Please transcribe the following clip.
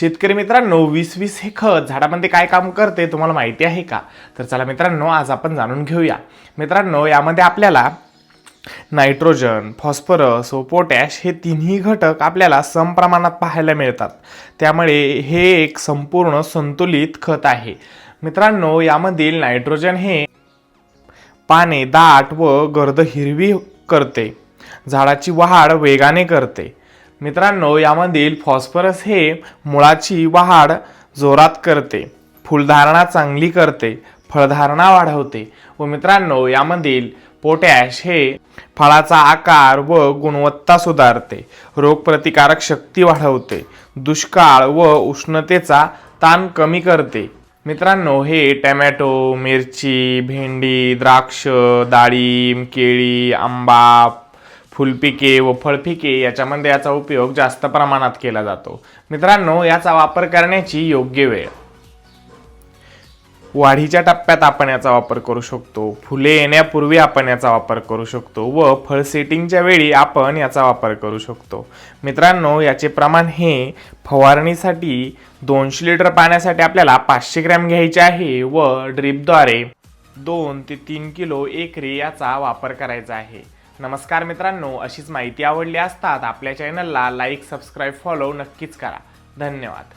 शेतकरी मित्रांनो वीस वीस हे खत झाडामध्ये काय काम करते तुम्हाला माहिती आहे का? तर चला मित्रांनो आज आपण जाणून घेऊया. मित्रांनो यामध्ये आपल्याला नायट्रोजन फॉस्फरस व पोटॅश हे तिन्ही घटक आपल्याला समप्रमाणात पाहायला मिळतात. त्यामुळे हे एक संपूर्ण संतुलित खत आहे. मित्रांनो यामधील नायट्रोजन हे पाने दाट व गर्द हिरवी करते. झाडाची वाढ वेगाने करते. मित्रांनो यामधील फॉस्फरस हे मुळाची वाढ जोरात करते फुलधारणा चांगली करते फळधारणा वाढवते व मित्रांनो यामधील पोटॅश हे फळाचा आकार व गुणवत्ता सुधारते रोगप्रतिकारक शक्ती वाढवते दुष्काळ व उष्णतेचा ताण कमी करते. मित्रांनो हे टॅमॅटो मिरची भेंडी द्राक्ष डाळिंब केळी आंबा फुलपिके व फळपिके याच्यामध्ये याचा उपयोग जास्त प्रमाणात केला जातो. मित्रांनो याचा वापर करण्याची योग्य वेळ. वाढीच्या टप्प्यात आपण याचा वापर करू शकतो. फुले येण्यापूर्वी आपण याचा वापर करू शकतो व फळ सेटिंगच्या वेळी आपण याचा वापर करू शकतो. मित्रांनो याचे प्रमाण हे फवारणीसाठी दोनशे लिटर पाण्यासाठी आपल्याला पाचशे ग्रॅम घ्यायचे आहे व ड्रीपद्वारे दोन ते तीन किलो एकरी याचा वापर करायचा आहे. नमस्कार मित्रांनो अशीच माहिती आवडली असतात आपल्या चॅनलला लाईक सबस्क्राईब फॉलो नक्कीच करा. धन्यवाद.